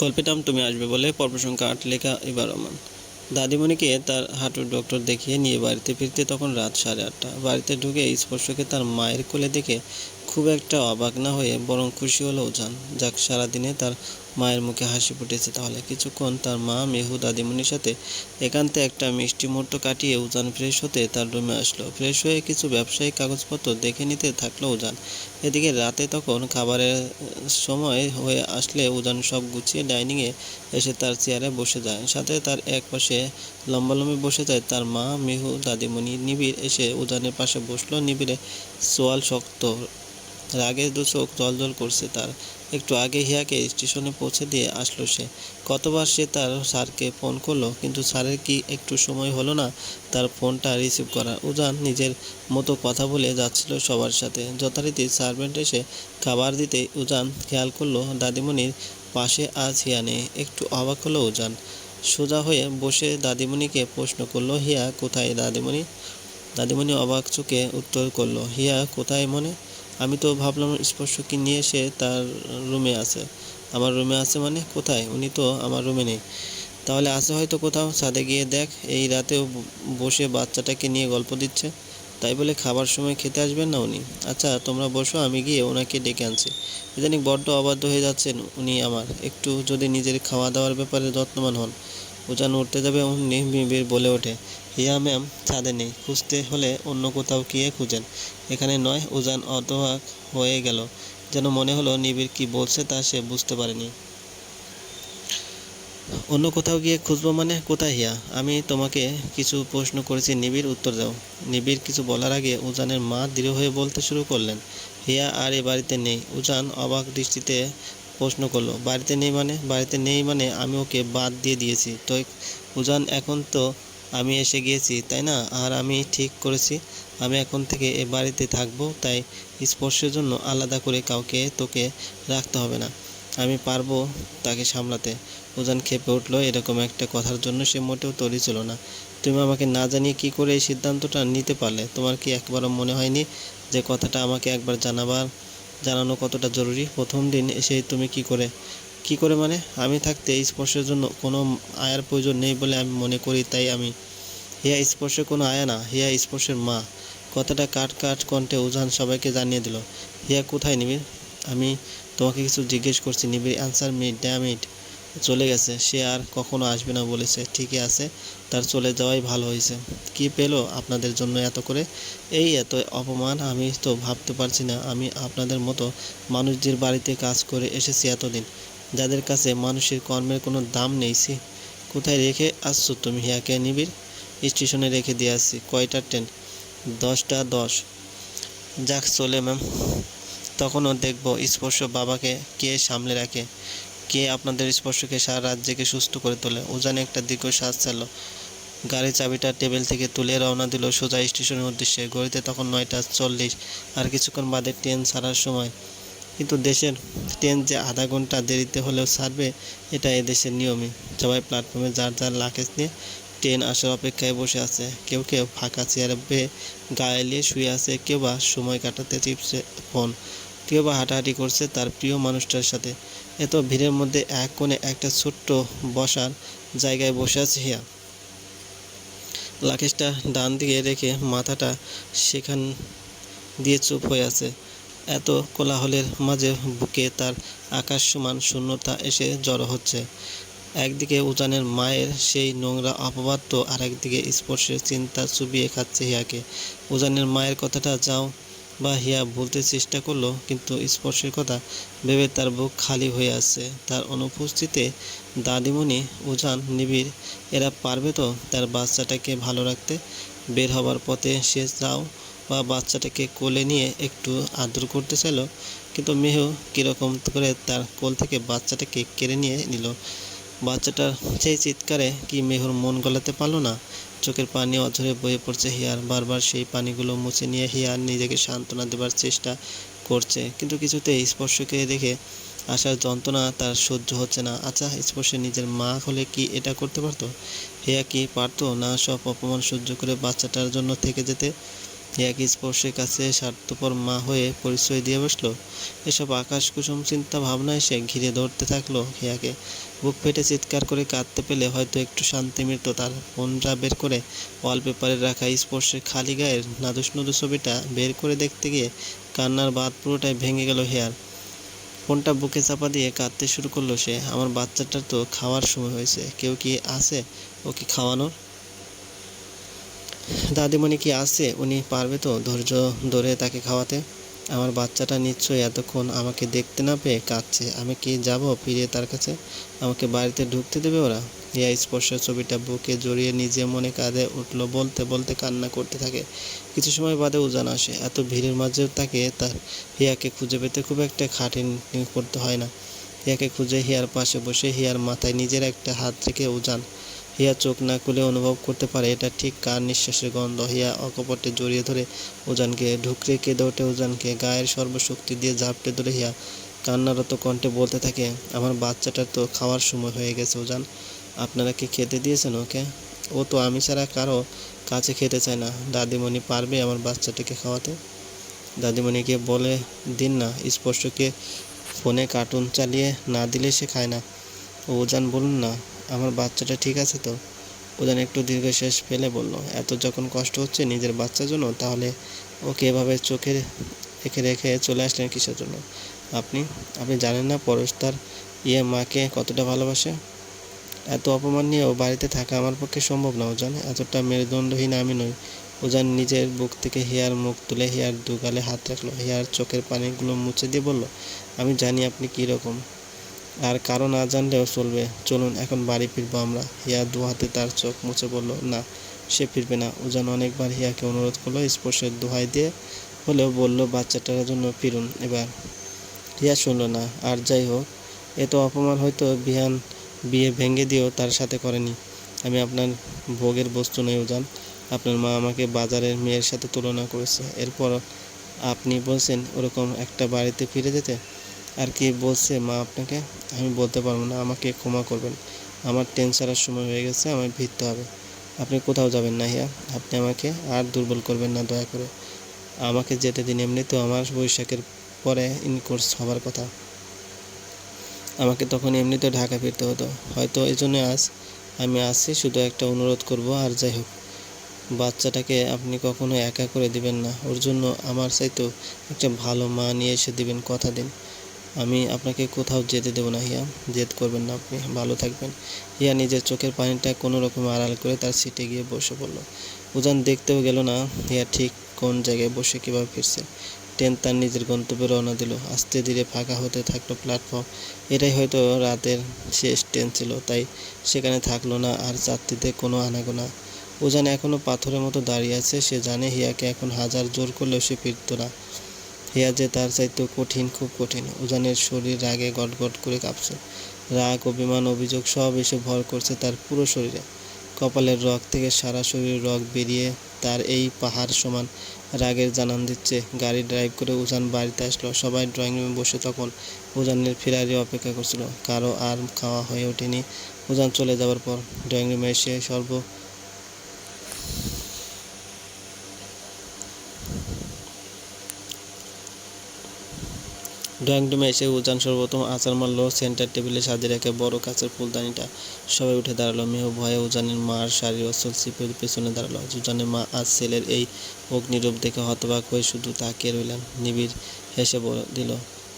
গল্পের পেতাম তুমি আসবে বলে পর্ব সংখ্যা আট লেখা এবার রহমান দাদিমণিকে তার হাঁটুর ডক্টর দেখিয়ে নিয়ে বাড়িতে ফিরতে তখন রাত সাড়ে আটটা। বাড়িতে ঢুকে স্পর্শকে তার মায়ের কোলে দেখে খুব একটা অবাক না হয়ে বরং খুশি হলো উজান। যাক, সারাদিনে তার মায়ের মুখে হাসি ফুটেছে তাহলে। কিছুক্ষণ তার মা মেহু দাদিমণির সাথে একান্তে একটা মিষ্টি মুহূর্ত কাটিয়ে উজান ফ্রেশ হতে তার রুমে আসলো। ফ্রেশ হয়ে কিছু ব্যবসায়িক কাগজপত্র দেখে নিতে থাকল উজান। এদিকে রাতে তখন খাবারের সময় হয়ে আসলে উজান সব গুছিয়ে ডাইনিংয়ে এসে তার চেয়ারে বসে যায়। সাথে তার এক পাশে লম্বালম্বি বসে যায় তার মা মেহু দাদিমণি নিবিড় এসে উজানের পাশে বসল। নিবিড়ে সোয়াল শক্ত রাগে দু চোখ জল করছে তার। একটু আগে হিয়াকে স্টেশনে পৌঁছে দিয়ে আসলো সে। কতবার সে তার স্যারকে ফোন করল, কিন্তু স্যারের কি একটু সময় হলো না? তার ফোনটা রিসিভ করার। উজান নিজের মতো কথা বলে যাচ্ছিল সবার সাথে। যথারীতি সার্ভেন্ট এসে খাবার দিতে উজান খেয়াল করল, দাদিমণির পাশে আজ হিয়া নেই। একটু অবাক হলো উজান। সোজা হয়ে বসে দাদিমণিকে প্রশ্ন করল, হিয়া, কোথায় দাদিমণি? দাদিমণি অবাক চোখে উত্তর করল, হিয়া, কোথায় মনে? আমি তো ভাবলাম স্পর্শকে নিয়ে এসে তার রুমে আছে। আমার রুমে আছে মানে কোথায়? উনি তো আমার রুমে নেই। তাহলে আছে হয়তো কোথাও? ছাদে গিয়ে দেখ, এই রাতেও বসে বাচ্চাটাকে নিয়ে গল্প দিচ্ছে। তাই বলে খাবার সময় খেতে আসবেন না উনি? আচ্ছা তোমরা বসো, আমি গিয়ে ওনাকে ডেকে আনছি। ইদানিং বড্ড অবাধ্য হয়ে যাচ্ছেন উনি আমার। একটু যদি নিজের খাওয়া দাওয়ার ব্যাপারে যত্নবান হন। উজান উঠতে যাবে অমনি বিড় বলে ওঠে। হিয়া ম্যাম, ছাদে নেই। খুঁজতে হলে অন্য কোথাও গিয়ে খুঁজেন। এখানে নয়, উজান অতহাক হয়ে গেল। যেন মনে হলো নিবিড় কি বলছে তা সে বুঝতে পারেনি। অন্য কোথাও গিয়ে খুঁজবো মানে? কোথায় হিয়া? আমি তোমাকে কিছু প্রশ্ন করেছি। নিবিড় উত্তর দাও। নিবিড় কিছু বলার আগে উজানের মা দৃঢ় হয়ে বলতে শুরু করলেন, হিয়া আর এ বাড়িতে নেই। উজান অবাক দৃষ্টিতে প্রশ্ন করল, বাড়িতে নেই মানে? বাড়িতে নেই মানে আমি ওকে বাদ দিয়ে দিয়েছি। তো উজান, এখন তো আমি এসে গিয়েছি, তাই না? আর আমি ঠিক করেছি। আমি এখন থেকে এ বাড়িতে থাকব, তাই স্পর্শের জন্য আলাদা করে কাউকে তোকে রাখতে হবে না। আমি পারব তাকে সামলাতে। উজান খেপে উঠল। এরকম একটা কথার জন্য সে মোটেও তৈরি ছিল না। তুমি আমাকে না জানিয়ে কি করে এই সিদ্ধান্তটা নিতে পারলে? তোমার কি একবারও মনে হয়নি যে কথাটা আমাকে একবার জানাবার জানানো কতটা জরুরি? প্রথম দিন এসে তুমি কি করে? কি করে মানে? আমি থাকতে স্পর্শের জন্য কোনো আয়ার প্রয়োজন নেই বলে আমি মনে করি তাই আমি। হিয়া স্পর্শের কোনো আয়া না, হিয়া স্পর্শের মা। কথাটা কাট কাট কণ্ঠে উজান সবাইকে জানিয়ে দিল, হিয়া কোথায় নিবিড়? আমি তোমাকে কিছু জিজ্ঞেস করছি, নিবিড়? অ্যান্সার মি ড্যাম ইট চলে গেছে। সে আর কখনো আসবে না বলেছে, ঠিকই আছে, তার চলে যাওয়াই ভালো হয়েছে। কি পেল আপনাদের জন্য এত করে? এই এত অপমান আমি তো ভাবতে পারছি না। আমি আপনাদের মতো মানুষদের বাড়িতে কাজ করে এসেছি এতদিন। যাদের কাছে মানুষের কর্মের কোনো দাম নেই সি কোথায় রেখে আসছো তুমি হিয়াকে নিবিড়? স্টেশনে রেখে দিয়ে আসছি। কয়টা ট্রেন? দশটা দশ। যাক চলে ম্যাম। তখনও দেখব স্পর্শ বাবাকে কে সামলে রাখে। কে আপনাদের স্পর্শকে সারা রাজ্যকে সুস্থ করে তোলে? উজানে একটা দীর্ঘশ্বাস ছাড়লো। গাড়ির চাবিটা টেবিল থেকে তুলে রওনা দিল সোজা স্টেশনের উদ্দেশ্যে। গড়িতে তখন নয়টা চল্লিশ, আর কিছুক্ষণ বাদে ট্রেন ছাড়ার সময়। কিন্তু দেশের ট্রেন যে আধা ঘণ্টা দেরিতে হলেও ছাড়বে, এটা এদেশের নিয়মই। সবাই প্ল্যাটফর্মে যার যার লাকেজ নিয়ে ট্রেন আসার অপেক্ষায় বসে আছে। কেউ কেউ ফাঁকা চেয়ারে বেয়ে গায়ে শুয়ে আছে, কেউ বা সময় কাটাতে চিপসে ফোন। কেউ বা হাঁটাহাঁটি করছে তার প্রিয় মানুষটার সাথে। এত ভিড়ের মধ্যে এক কোণে একটা ছোট্ট বসার জায়গায় বসে আছে হিয়া। লাকেশটা ডান দিকে রেখে মাথাটা সেখান দিয়ে চুপ হয়ে আছে। এত কোলাহলের মাঝে বুকে তার আকাশ সমান শূন্যতা এসে জড়ো হচ্ছে। একদিকে উজানের মায়ের সেই নোংরা অপবাদ তো আরেকদিকে স্পর্শের চিন্তা চুবিয়ে খাচ্ছে হিয়াকে। উজানের মায়ের কথাটা যাও বা হিয়া বলতে চেষ্টা করল, কিন্তু স্পর্শের কথা ভেবে তার বুক খালি হয়ে আসছে তার অনুপস্থিতিতে দাদিমণি উজান নিবিড়, এরা পারবে তো তার বাচ্চাটাকে ভালো রাখতে? বের হবার পথে সে যাও বা বাচ্চাটাকে কোলে নিয়ে একটু আদর করতে চাইলো, কিন্তু মেহু কীরকম করে তার কোল থেকে বাচ্চাটাকে কেড়ে নিয়ে নিল। বাচ্চাটার সেই চিৎকারে কি মেহুর মন গলাতে পারল না? চোখের পানি অঝরে বয়ে পড়ছে হিয়ার। বারবার সেই পানিগুলো মুছে নিয়ে হিয়ার নিজেকে সান্ত্বনা দেবার চেষ্টা করছে। কিন্তু কিছুতে স্পর্শকে দেখে আসার যন্ত্রণা তার সহ্য হচ্ছে না। আচ্ছা স্পর্শে নিজের মা হলে কি এটা করতে পারতো? হিয়া কি পারতো না সব অপমান সহ্য করে বাচ্চাটার জন্য থেকে যেতে? এক স্পর্শের কাছে স্বার্থপর মা হয়ে পরিচয় দিয়ে বসল। এসব আকাশ কুসুম চিন্তা ভাবনা এসে ঘিরে ধরতে থাকল হিয়াকে। বুক ফেটে চিৎকার করে কাঁদতে পেলে হয়তো একটু শান্তি মিলত তার ফোনটা বের করে ওয়ালপেপারে রাখা স্পর্শের খালি গায়ের নাদুস নুদু ছবিটা বের করে দেখতে গিয়ে কান্নার বাদ পুরোটাই ভেঙে গেল হেয়ার। ফোনটা বুকে চাপা দিয়ে কাঁদতে শুরু করল সে। আমার বাচ্চাটার তো খাওয়ার সময় হয়েছে। কেউ কি আছে? ওকে খাওয়ানোর? দাদিমণি কি আছে? উনি পারবে তো ধৈর্য ধরে তাকে খাওয়াতে? আমার বাচ্চাটা নিশ্চয়ই এতক্ষণ আমাকে দেখতে না পেয়ে কাঁদছে। আমি কি যাব ফিরে তার কাছে? আমাকে বাড়িতে ঢুকতে দেবে ওরা? ইয়া স্পর্শ ছবিটা বুকে জড়িয়ে নিজে মনে কাঁধে উঠল, বলতে বলতে কান্না করতে থাকে। কিছু সময় বাদে উজান আসে। এত ভিড়ের মাঝেও তাকে তার হিয়াকে খুঁজে পেতে খুব একটা খাটিন করতে হয় না। হিয়াকে খুঁজে হিয়ার পাশে বসে হিয়ার মাথায় নিজের একটা হাত রেখে উজান হিয়া চোখ না খুলে অনুভব করতে পারে, এটা ঠিক কার নিঃশ্বাসের গন্ধ? হিয়া অকপটে জড়িয়ে ধরে উজানকে ঢুকরে কেঁদে ওঠে। উজানকে গায়ের সর্বশক্তি দিয়ে ঝাপটে ধরে হিয়া কান্নারত কণ্ঠে বলতে থাকে, আমার বাচ্চাটার তো খাওয়ার সময় হয়ে গেছে উজান। আপনারা কি খেতে দিয়েছেন ওকে? ও তো আমি ছাড়া কারও কাছে খেতে চায় না। দাদিমণি পারবে আমার বাচ্চাটাকে খাওয়াতে? দাদিমণিকে বলে, দিন না, স্পর্শকে ফোনে কার্টুন চালিয়ে না দিলে সে খায় না। ও উজান বলুন না আমার বাচ্চাটা ঠিক আছে তো? উজান একটু দীর্ঘশ্বাস ফেলে বলল, এত যখন কষ্ট হচ্ছে নিজের বাচ্চার জন্য, তাহলে ওকে এভাবে চোখে রেখে রেখে চলে আসলেন কিসের জন্য? আপনি আপনি জানেন না পরশ তার ইয়ে মাকে কতটা ভালোবাসে? এত অপমান নিয়ে ও বাড়িতে থাকা আমার পক্ষে সম্ভব না ওজান এতটা মেরুদণ্ডহীন আমি নই। ও ওজান নিজের বুক থেকে হেয়ার মুখ তুলে হিয়ার দুগালে হাত রাখল, হেয়ার চোখের পানিগুলো মুছে দিয়ে বলল, আমি জানি আপনি কী রকম আর কারও না জানলেও চলবে। চলুন, এখন বাড়ি ফিরবো আমরা। হিয়া দু হাতে তার চোখ মুছে বলল, না, সে ফিরবে না। উজান অনেকবার হিয়াকে অনুরোধ করল স্পর্শের দোহাই দিয়ে হলেও বলল, বাচ্চাটার জন্য ফিরুন এবার। হিয়া শুনলো না, আর যাই হোক, এ তো অপমান হয়তো বিহান বিয়ে ভেঙে দিয়েও তার সাথে করেনি। আমি আপনার ভোগের বস্তু নই উজান। আপনার মা আমাকে বাজারের মেয়ের সাথে তুলনা করেছে। এরপর আপনি বলছেন, ওরকম একটা বাড়িতে ফিরে যেতে? আর কি বলছে, মা, আপনাকে আমি বলতে পারব না, আমাকে ক্ষমা করবেন। আমার ট্রেন সময় হয়ে গেছে, আমায় ভিড়তে হবে। আপনি কোথাও যাবেন না হিয়া। আপনি আমাকে আর দুর্বল করবেন না, দয়া করে। আমাকে যেতে দিন এমনিতেও আমার বৈশাখের পরে ইনকোর্স হবার কথা। আমাকে তখন এমনিতেও ঢাকা ফিরতে হতো। হয়তো এই জন্য আজ আমি আসছি, শুধু একটা অনুরোধ করব, আর যাই হোক। বাচ্চাটাকে আপনি কখনো একা করে দিবেন না। ওর জন্য আমার চাইতেও একটা ভালো মা নিয়ে এসে দিবেন, কথা দিন। আমি আপনাকে কোথাও যেতে দেবো না, হিয়া। জেদ করবেন না আপনি। ভালো থাকবেন। হিয়া নিজের চোখের পানিটা কোনো রকম আড়াল করে তার সিটে গিয়ে বসে পড়ল। উজান দেখতেও গেল না, হিয়া ঠিক কোন জায়গায় বসে কীভাবে ফিরছে। ট্রেন তার নিজের গন্তব্যে রওনা দিল। আস্তে ধীরে ফাঁকা হতে থাকল প্ল্যাটফর্ম এটাই হয়তো রাতের শেষ ট্রেন ছিল, তাই সেখানে থাকল না আর যাত্রীদের কোনো আনাগোনা। উজান এখনও পাথরের মতো দাঁড়িয়ে আছে, সে জানে হিয়াকে এখন হাজার জোর করলেও সে ফিরত না। হিয়া যে তার চাইতেও কঠিন, খুব কঠিন। উজানের শরীর রাগে গটগট করে কাঁপছে। রাগ, অভিমান, অভিযোগ সব এসে ভর করছে তার পুরো শরীরে। কপালের রগ থেকে সারা শরীর রগ বেরিয়ে তার এই পাহাড় সমান রাগের জানান দিচ্ছে। গাড়ি ড্রাইভ করে উজান বাড়িতে আসলো। সবাই ড্রয়িং রুমে বসে তখন উজানের ফেরারি অপেক্ষা করছিল। কারও আর খাওয়া হয়ে ওঠেনি। উজান চলে যাওয়ার পর ড্রয়িং রুমে এসে সর্ব ড্রয়িং রুমে এসে উজান সর্বপ্রথম আচার মারল সেন্টার টেবিলে সাজিয়ে রেখে বড় কাছের ফুলদানিটা। সবাই উঠে দাঁড়াল। মেহ ভয়ে উজানের মার শাড়ির অচল সিপের পেছনে দাঁড়াল। উজানের মা আজ ছেলের এই অগ্নিরূপ দেখে হতবাক হয়ে শুধু তাকিয়ে রইলেন। নিবিড় হেসে দিল,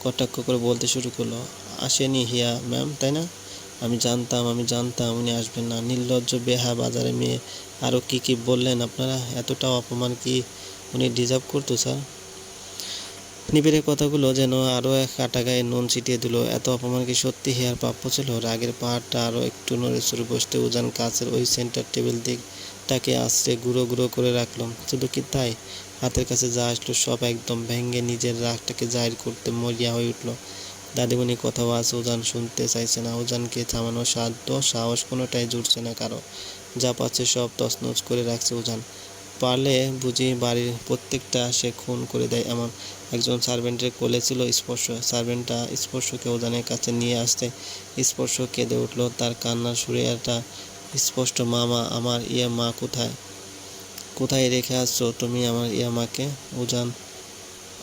কটাক্ষ করে বলতে শুরু করল। আসেনি হিয়া ম্যাম, তাই না? আমি জানতাম আমি জানতাম, উনি আসবেন না। নির্লজ্জ বেহা বাজারে মেয়ে আরও কি কি বললেন আপনারা? এতটাও অপমান কি উনি ডিজার্ভ করতো, স্যার? নিবিড়ের কথাগুলো যেন আরও এক কাটা গায়ে নুন ছিটিয়ে দিল। এত অপমান কি সত্যি? হেয়ার প্রাপ্য ছিল। রাগের পাহাড়টা আরও একটু নড়ে চড়ে বসতে উজান কাছের ওই সেন্টার টেবিল দিক তাকে আশ্রে গুঁড়ো গুঁড়ো করে রাখলাম শুধু কি তাই? হাতের কাছে যা আসলো সব একদম ভেঙে নিজের রাগটাকে জাহির করতে মরিয়া হয়ে উঠল। দাদিমণি কথাও আজ উজান শুনতে চাইছে না। উজানকে থামানোর সাধ্য, সাহস কোনোটাই জুটছে না কারও। যা পাচ্ছে সব তছনছ করে রাখছে উজান। পারলে বুঝি বাড়ির প্রত্যেকটা সে খুন করে দেয় এমন একজন সার্ভেন্টের কোলে ছিল স্পর্শ। সার্ভেন্টটা স্পর্শকে উদানের কাছে নিয়ে আসতে স্পর্শ কেঁদে উঠল, তার কান্নার সুরে একটা স্পষ্ট, মামা, আমার ইয়ে মা কোথায়? কোথায় রেখে আসছো তুমি আমার ইয়ামাকে উজান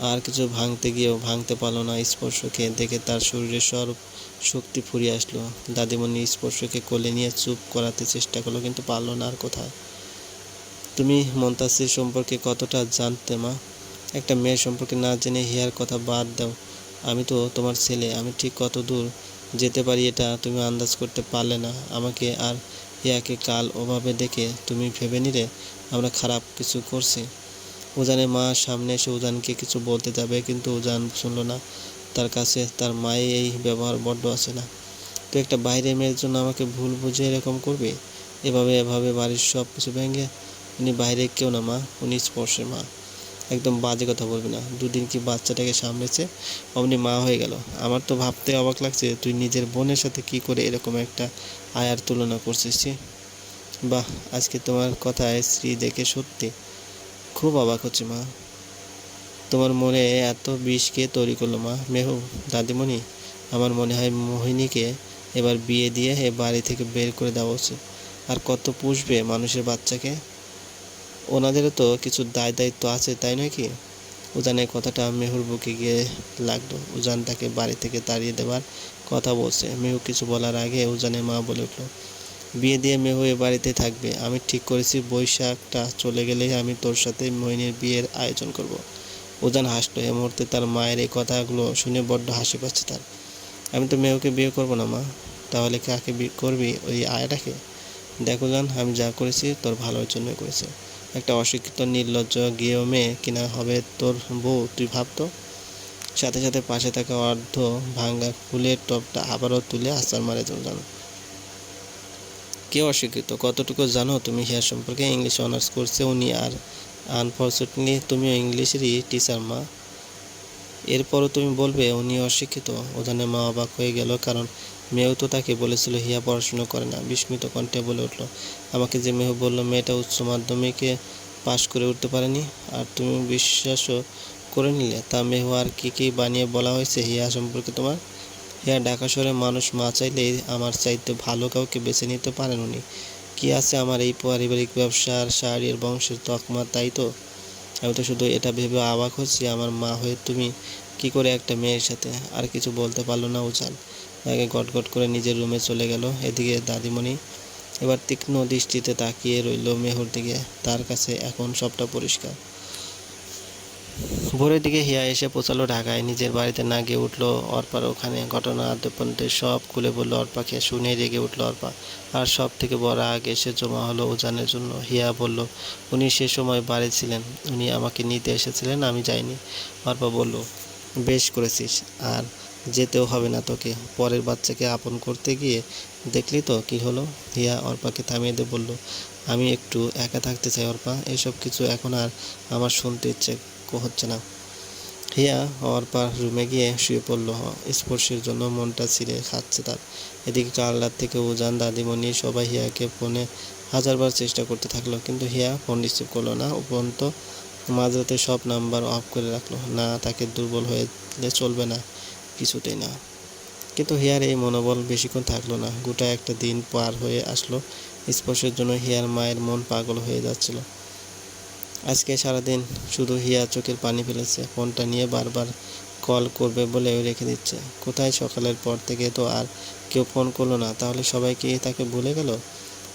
আর কিছু ভাঙতে গিয়েও ভাঙতে পারল না স্পর্শকে দেখে তার শরীরে সব শক্তি ফুরিয়ে আসলো। দাদিমণি স্পর্শকে কোলে নিয়ে চুপ করাতে চেষ্টা করল, কিন্তু পারল না আর কোথায়। তুমি মন্তাসির সম্পর্কে কতটা জানতে, মা? একটা মেয়ের সম্পর্কে না জেনে হিয়ার কথা বাদ দাও। আমি তো তোমার ছেলে, আমি ঠিক কত দূর যেতে পারি এটা তুমি আন্দাজ করতে পারলে না। আমাকে আর হিয়াকে কাল ওভাবে দেখে তুমি ভেবে নিলে আমরা খারাপ কিছু করছি। উজানের মা সামনে এসে উজানকে কিছু বলতে যাবে, কিন্তু উজান শুনলো না। তার কাছে তার মায়ে এই ব্যবহার বড্ড আছে না। তো একটা বাইরে মেয়ের জন্য আমাকে ভুল বুঝে এরকম করবে? এভাবে এভাবে বাড়ির সব কিছু ভেঙে উনি বাইরে কেউ না মা, উনি স্পর্শের মা। একদম বাজে কথা বলবি না। দুদিন কি বাচ্চাটাকে সামলেছে? অমনি মা হয়ে গেল। আমার তো ভাবতে অবাক লাগছে তুই নিজের বোনের সাথে কি করে এরকম একটা আয়ার তুলনা করছিস বাহ, আজকে তোমার কথায় স্ত্রী দেখে সত্যি খুব অবাক হচ্ছে মা। তোমার মনে এত বিষকে তৈরি করল মা? মেহু, দাদিমণি, আমার মনে হয় মোহিনীকে এবার বিয়ে দিয়ে এ বাড়ি থেকে বের করে দেওয়া উচিত। আর কত পুষবে মানুষের বাচ্চাকে? ওনাদেরও তো কিছু দায় দায়িত্ব আছে, তাই নয় কি? উজানের কথাটা মেহুর বুকে গিয়ে লাগল। উজান তাকে বাড়ি থেকে তাড়িয়ে দেওয়ার কথা বলছে। মেহু কিছু বলার আগে উজানের মা বলে উঠল, বিয়ে দিয়ে মেহু এ বাড়িতে থাকবে। আমি ঠিক করেছি, বৈশাখটা চলে গেলেই আমি তোর সাথে মোহিনীর বিয়ের আয়োজন করব। উজান হাসলো। এ মুহূর্তে তার মায়ের এই কথাগুলো শুনে বড্ড হাসি পাচ্ছে তার। আমি তো মেহুকে বিয়ে করব না, মা। তাহলে কাকে বিয়ে করবি ওই আয়াটাকে দেখো জান আমি যা করেছি তোর ভালোর জন্যই করেছি। একটা অশিক্ষিত, নির্লজ্জ গেও মেয়ে কিনা হবে তোর বউ, তুই ভাবতো সাথে সাথে পাশে থাকা অর্ধ ভাঙ্গা ফুলের টপটা আবারও তুলে আসার মারে জানো। কে অশিক্ষিত? কতটুকু জানো তুমি হেয়ার সম্পর্কে? ইংলিশ অনার্স করছে উনি আর আনফর্চুনেটলি তুমিও ইংলিশেরই টিচার মা। এরপরও তুমি বলবে উনি অশিক্ষিত। ওখানে মা অবাক হয়ে গেল কারণ মেয়েও তো তাকে বলেছিল, হিয়া পড়াশুনো করে না। বিস্মিত কণ্ঠে বলে উঠল, আমাকে যে মেহু বলল, মেয়েটা উচ্চ মাধ্যমিকে পাশ করে উঠতে পারেনি, আর তুমি বিশ্বাসও করে নিলে, তা মেহু আর কী কী বানিয়ে বলা হয়েছে হিয়া সম্পর্কে তোমার? হিয়া, ঢাকা শহরে মানুষ মা চাইলেই আমার চাইতে ভালো কাউকে বেছে নিতে পারেন উনি। কি আছে আমার এই পারিবারিক ব্যবসার শাড়ির বংশের তকমা, তাই তো? আমি তো শুধু এটা ভেবে অবাক হচ্ছি, আমার মা হয়ে তুমি কি করে একটা মেয়ের সাথে আর কিছু বলতে পারল না উজান। আগে গটগট করে নিজের রুমে চলে গেল। এদিকে দাদিমণি এবার তীক্ষ্ণ দৃষ্টিতে তাকিয়ে রইল মেহুর দিকে। তার কাছে এখন সবটা পরিষ্কার। ভোরের দিকে হিয়া এসে পৌঁছালো ঢাকায়। নিজের বাড়িতে না গিয়ে উঠল অর্পার ওখানে। ঘটনা আদ্যপন্তে সব খুলে বলল, অর্পাকে শুনে রেগে উঠল অর্পা। আর সব থেকে বড় আগ এসে জমা হলো উজানের জন্য। হিয়া বলল, উনি সে সময় বাড়ি ছিলেন। উনি আমাকে নিতে এসেছিলেন, আমি যাইনি। অর্পা বলল, বেশ করেছিস। আর যেতেও হবে না তোকে। পরের বাচ্চাকে আপন করতে গিয়ে দেখলি তো কি হলো? হিয়া অর্পাকে থামিয়ে দিয়ে বলল, আমি একটু একা থাকতে চাই অর্পা। এসব কিছু এখন আর আমার শুনতে ইচ্ছে হচ্ছে না। হিয়া অর্পার রুমে গিয়ে শুয়ে পড়ল। স্পর্শের জন্য মনটা ছিঁড়ে খাচ্ছে তার। এদিকে কাল রাত থেকে উজান, দাদিমণি সবাই হিয়াকে ফোনে হাজারবার চেষ্টা করতে থাকল, কিন্তু হিয়া ফোন রিসিভ করল না। উপরন্ত মাঝরাতে সব নাম্বার অফ করে রাখল। না, তাকে দুর্বল হয়ে চলবে না। কিছুতেই না। কিন্তু হিয়ার এই মনোবল বেশিক্ষণ থাকল না। গোটা একটা দিন পার হয়ে আসলো। স্পর্শের জন্য হিয়ার মায়ের মন পাগল হয়ে যাচ্ছিল। আজকে সারাদিন শুধু হিয়া চোখের পানি ফেলেছে। ফোনটা নিয়ে বারবার কল করবে বলে রেখে দিচ্ছে। কোথায় সকালের পর থেকে তো আর কেউ ফোন করল না। তাহলে সবাই কি তাকে ভুলে গেল?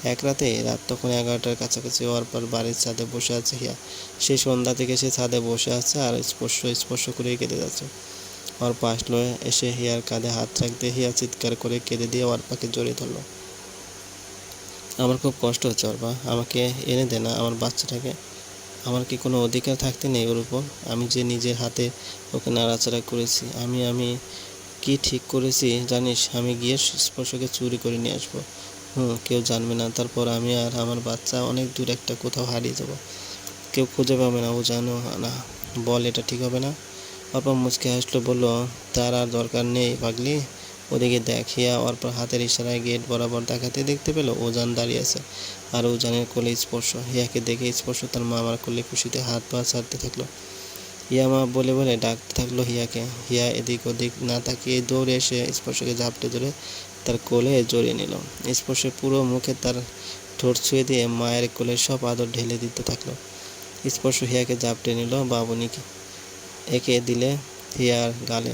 এক রাতে? রাত তখন এগারোটার কাছাকাছি হওয়ার পর বাড়ির ছাদে বসে আছে হিয়া। সেই সন্ধ্যা থেকে সে ছাদে বসে আছে আর স্পর্শ স্পর্শ করেই কেটে যাচ্ছে। অর্পা আসলো এসে হিয়ার কাঁধে হাত রাখতে হিয়া চিৎকার করে কেঁদে দিয়ে অর্পাকে জড়িয়ে ধরলো। আমার খুব কষ্ট হচ্ছে ওর অর্পা। আমাকে এনে দে না। আমার বাচ্চাটাকে। আমার কি কোনো অধিকার থাকতে নেই ওর উপর? আমি যে নিজের হাতে ওকে নাড়াচাড়া করেছি, আমি আমি কি ঠিক করেছি জানিস? আমি গিয়ে স্পর্শকে চুরি করে নিয়ে আসব। হুম, কেউ জানবে না। তারপর আমি আর আমার বাচ্চা অনেক দূর একটা কোথাও হারিয়ে যাব। কেউ খুঁজে পাবে না, ও জানো না। বল, এটা ঠিক হবে না? অর্পা মুচকে হাসলো, বলল, তার আর দরকার নেই পাগলি। ওদিকে দেখিয়া অর্পর হাতের ইশারায় গেট বরাবর দেখাতে দেখতে পেল ওজান দাঁড়িয়ে আছে। আর ওজানের কোলে স্পর্শ। হিয়াকে দেখে স্পর্শ তার মামার কোলে খুশিতে হাত পা ছাড়তে থাকল। হিয়া মা বলে বলে ডাকতে থাকল হিয়াকে। হিয়া এদিক ওদিক না তাকিয়ে দৌড়ে এসে স্পর্শকে ঝাপটে ধরে তার কোলে জড়িয়ে নিল। স্পর্শে পুরো মুখে তার ঠোঁট ছুঁয়ে দিয়ে মায়ের কোলে সব আদর ঢেলে দিতে থাকল। স্পর্শ হিয়াকে জাপটে নিল বাবুনিকে একে দিলে হিয়ার গালে।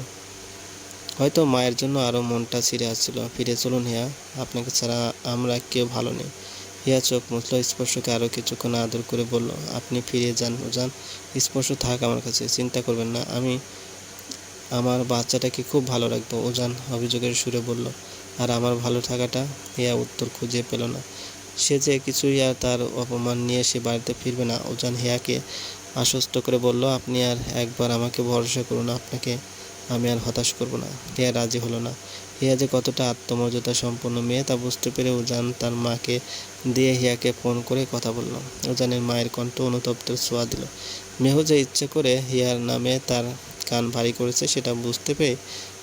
হয়তো মায়ের জন্য আরও মনটা ছিঁড়ে আসছিল। ফিরে চলুন হিয়া, আপনাকে ছাড়া আমরা কেউ ভালো নেই। হিয়া চোখ মুছল, স্পর্শকে আরও কিছুক্ষণ আদর করে বলল, আপনি ফিরে যান যান স্পর্শ থাক আমার কাছে, চিন্তা করবেন না। আমি আমার বাচ্চাটাকে খুব ভালো রাখব। ওজান অভিযোগের সুরে বলল, আর আমার ভালো থাকাটা? হিয়া উত্তর খুঁজে পেল না। সে যে কিছুই আর তার অপমান নিয়ে সে বাড়িতে ফিরবে না। ওজান হিয়াকে আশ্বস্ত করে বলল, আপনি আর একবার আমাকে ভরসা করুন, আপনাকে আমি আর হতাশ করব না। হিয়া রাজি হলো না। হিয়া যে কতটা আত্মমর্যাদা সম্পন্ন মেয়ে, তা বুঝতে পেরে উজান তার মাকে দিয়ে হিয়াকে ফোন করে কথা বলল। উজানের মায়ের কণ্ঠ অনুতপ্ত ছোঁয়া দিল। মেহু যে ইচ্ছে করে হিয়ার নামে তার কান ভারী করেছে, সেটা বুঝতে পেরে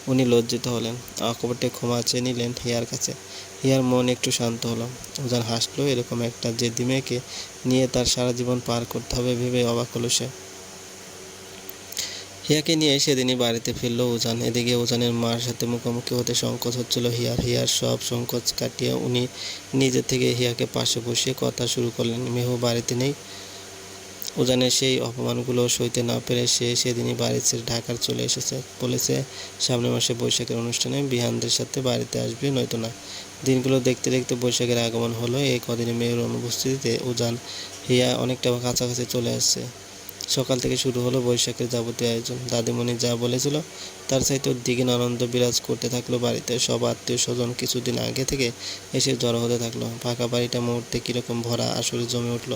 উনি লজ্জিত হলেন। অকপটে ক্ষমা চেয়ে নিলেন হিয়ার কাছে। হিয়ার মন একটু শান্ত হলো। উজান হাসলো, এরকম একটা জেদি মেয়েকে নিয়ে তার সারা জীবন পার করতে হবে ভেবে অবাক হলো সে। হিয়াকে নিয়ে সেদিনই বাড়িতে ফিরল উজান। এদিকে উজানের মার সাথে মুখোমুখি হতে সংকোচ হচ্ছিল হিয়ার। হিয়ার সব সংকোচ কাটিয়ে উনি নিজে থেকে হিয়াকে পাশে বসিয়ে কথা শুরু করলেন। মেহু বাড়িতে নেই। উজানের সেই অপমানগুলো সইতে না পেরে সে সেদিনই বাড়ি ছেড়ে ঢাকার চলে এসেছে। বলেছে, সামনের মাসে বৈশাখের অনুষ্ঠানে বিহানদের সাথে বাড়িতে আসবে, নয়তো না। দিনগুলো দেখতে দেখতে বৈশাখের আগমন হলো। এই কদিনে মেয়ের অনুপস্থিতিতে উজান হিয়া অনেকটা কাছাকাছি চলে আসছে। সকাল থেকে শুরু হলো বৈশাখের যাবতীয় আয়োজন। দাদিমণি যা বলেছিল, তার চাইতে দ্বিগুণ আনন্দ বিরাজ করতে থাকল বাড়িতে। সব আত্মীয় স্বজন কিছুদিন আগে থেকে এসে জড়ো হতে থাকল। ফাঁকা বাড়িটা মুহূর্তে কীরকম ভরা আসরে জমে উঠল।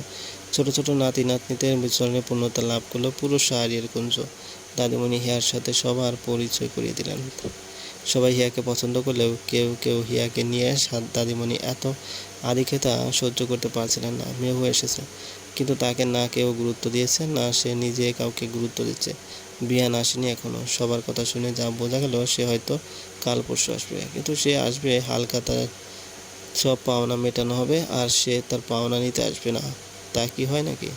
ছোট ছোট নাতি নাতনিদের বিচরণে পূর্ণতা লাভ করল পুরো শাহরিয়ার কুঞ্জ। দাদিমণি হিয়ার সাথে সবার পরিচয় করিয়ে দিলেন। সবাই হিয়াকে পছন্দ করলেও কেউ কেউ হিয়াকে নিয়ে দাদিমণি এত আদিক্ষেতা সহ্য করতে পারছিলেন না। মেহু এসেছে। কিন্তু তাকে না কেউ গুরুত্ব দিয়েছে, না সে নিজে কাউকে গুরুত্ব দিচ্ছে। বিয়ান আসেনি এখনও সবার কথা শুনে যা বোঝা গেল, সে হয়তো কাল পরশু আসবে। কিন্তু সে আসবে হালকা তার সব পাওনা মেটানো হবে, আর সে তার পাওনা নিতে আসবে না। তা কি হয় নাকি?